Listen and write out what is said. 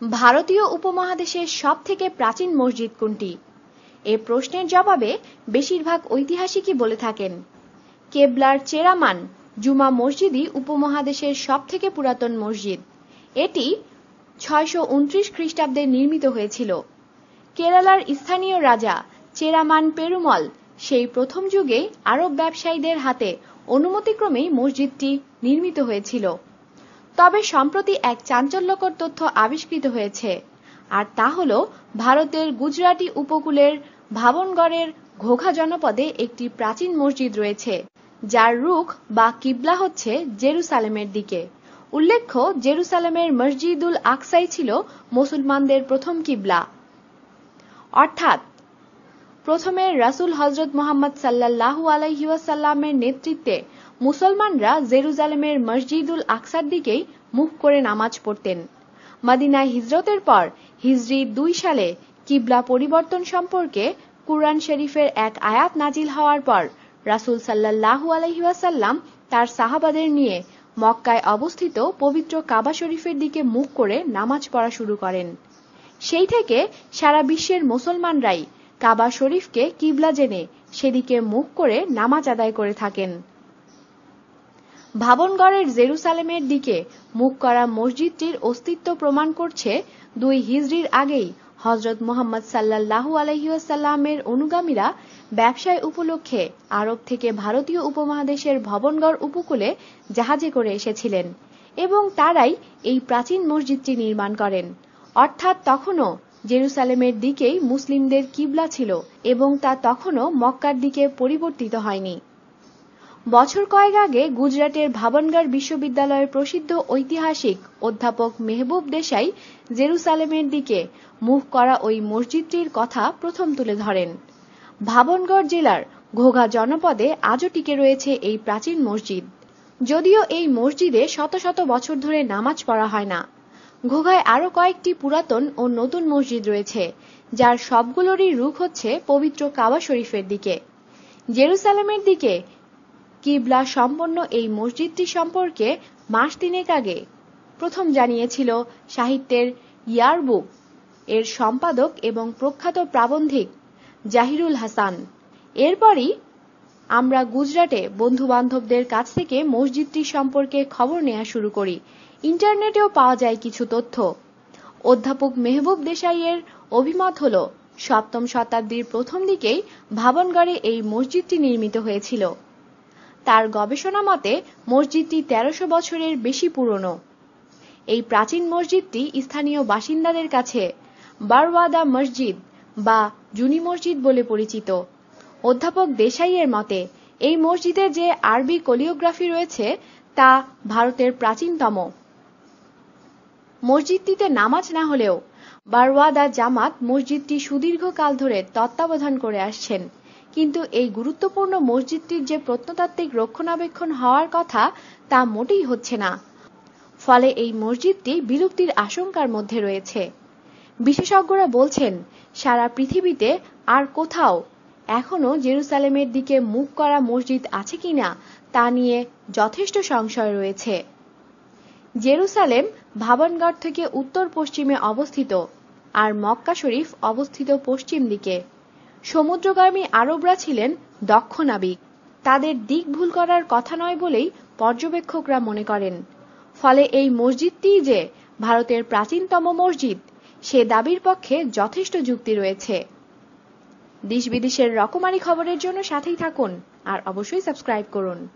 ভারতীয় উপমহাদেশের সব থেকে প্রাচীন মসজিদ কোনটি? এ প্রশ্নের জবাবে বেশিরভাগ ঐতিহাসিকই বলে থাকেন। কেবলার চেরামান জুমা মসজিদই উপমহাদেশের সব থেকে পুরাতন মসজিদ। এটি ছয়শো উনত্রিশ খ্রিস্টাব্দে নির্মিত হয়েছিল। কেরালার স্থানীয় রাজা চেরামান পেরুমল সেই প্রথম যুগে আরব ব্যবসায়ীদের হাতে অনুমতিক্রমেই মসজিদটি নির্মিত হয়েছিল। তবে সম্প্রতি এক চাঞ্চল্যকর তথ্য আবিষ্কৃত হয়েছে। আর তা হল, ভারতের গুজরাটি উপকূলের ভাবনগড়ের ঘোঘা জনপদে একটি প্রাচীন মসজিদ রয়েছে, যার রুখ বা কিবলা হচ্ছে জেরুসালেমের দিকে। উল্লেখ্য, জেরুসালেমের মসজিদুল আকসাই ছিল মুসলমানদের প্রথম কিবলা। অর্থাৎ প্রথমে রাসুল হজরত মোহাম্মদ সাল্লাহু আলাইসাল্লামের নেতৃত্বে মুসলমানরা জেরুজালেমের মসজিদুল আকসার দিকেই মুখ করে নামাজ পড়তেন। মাদিনায় হিজরতের পর হিজরি দুই সালে কিবলা পরিবর্তন সম্পর্কে কুরআন শরীফের এক আয়াত নাজিল হওয়ার পর রাসুল সাল্লাহু আলহিহাসাল্লাম তার সাহাবাদের নিয়ে মক্কায় অবস্থিত পবিত্র কাবা শরীফের দিকে মুখ করে নামাজ পড়া শুরু করেন। সেই থেকে সারা বিশ্বের মুসলমানরাই কাবা শরীফকে কিবলা জেনে সেদিকে মুখ করে নামাজ আদায় করে থাকেন। ভাবনগড়ের জেরুসালেমের দিকে মুখ করা মসজিদটির অস্তিত্ব প্রমাণ করছে দুই হিজড়ির আগেই হজরত মোহাম্মদ সাল্লাহু আলহিউসাল্লামের অনুগামীরা ব্যবসায় উপলক্ষে আরব থেকে ভারতীয় উপমহাদেশের ভবনগড় উপকূলে জাহাজে করে এসেছিলেন এবং তারাই এই প্রাচীন মসজিদটি নির্মাণ করেন। অর্থাৎ তখনও জেরুসালেমের দিকেই মুসলিমদের কিবলা ছিল এবং তা তখনও মক্কার দিকে পরিবর্তিত হয়নি। বছর কয়েক আগে গুজরাটের ভাবনগড় বিশ্ববিদ্যালয়ের প্রসিদ্ধ ঐতিহাসিক অধ্যাপক মেহবুব দেশাই জেরুসালেমের দিকে মুখ করা ওই মসজিদটির কথা প্রথম তুলে ধরেন। ভাবনগড় জেলার ঘোঘা জনপদে আজও টিকে রয়েছে এই প্রাচীন মসজিদ। যদিও এই মসজিদে শত শত বছর ধরে নামাজ পড়া হয় না। ঘোঘায় আরও কয়েকটি পুরাতন ও নতুন মসজিদ রয়েছে, যার সবগুলোরই রুখ হচ্ছে পবিত্র কাবা শরীফের দিকে। জেরুসালামের দিকে কিবলা সম্পন্ন এই মসজিদটি সম্পর্কে মাস তিনেক আগে প্রথম জানিয়েছিল সাহিত্যের ইয়ারবুক এর সম্পাদক এবং প্রখ্যাত প্রাবন্ধিক জাহিরুল হাসান। এরপরই আমরা গুজরাটে বন্ধু বান্ধবদের কাছ থেকে মসজিদটি সম্পর্কে খবর নেওয়া শুরু করি ইন্টারনেটেও পাওয়া যায় কিছু তথ্য। অধ্যাপক মেহবুব দেশাইয়ের অভিমত হল, সপ্তম শতাব্দীর প্রথম দিকেই ভাবনগড়ে এই মসজিদটি নির্মিত হয়েছিল। তার গবেষণা মতে, মসজিদটি তেরোশো বছরের বেশি পুরনো। এই প্রাচীন মসজিদটি স্থানীয় বাসিন্দাদের কাছে বারওয়াদা মসজিদ বা জুনি মসজিদ বলে পরিচিত। অধ্যাপক দেশাইয়ের মতে, এই মসজিদে যে আরবি কোলিওগ্রাফি রয়েছে, তা ভারতের প্রাচীনতম। মসজিদটিতে নামাজ না হলেও বারওয়াদা জামাত মসজিদটি সুদীর্ঘকাল ধরে তত্ত্বাবধান করে আসছেন। কিন্তু এই গুরুত্বপূর্ণ মসজিদটির যে প্রত্নতাত্ত্বিক রক্ষণাবেক্ষণ হওয়ার কথা তা মোটেই হচ্ছে না। ফলে এই মসজিদটি বিলুপ্তির আশঙ্কার মধ্যে রয়েছে। বিশেষজ্ঞরা বলছেন, সারা পৃথিবীতে আর কোথাও এখনও জেরুসালেমের দিকে মুখ করা মসজিদ আছে কিনা তা নিয়ে যথেষ্ট সংশয় রয়েছে। জেরুসালেম ভাবনগড় থেকে উত্তর পশ্চিমে অবস্থিত আর মক্কা শরীফ অবস্থিত পশ্চিম দিকে। সমুদ্রগামী আরবরা ছিলেন দক্ষ নাবিক। তাদের দিক ভুল করার কথা নয় বলেই পর্যবেক্ষকরা মনে করেন। ফলে এই মসজিদটিই যে ভারতের প্রাচীনতম মসজিদ, সে দাবির পক্ষে যথেষ্ট যুক্তি রয়েছে। দেশ বিদেশের রকমারি খবরের জন্য সাথেই থাকুন আর অবশ্যই সাবস্ক্রাইব করুন।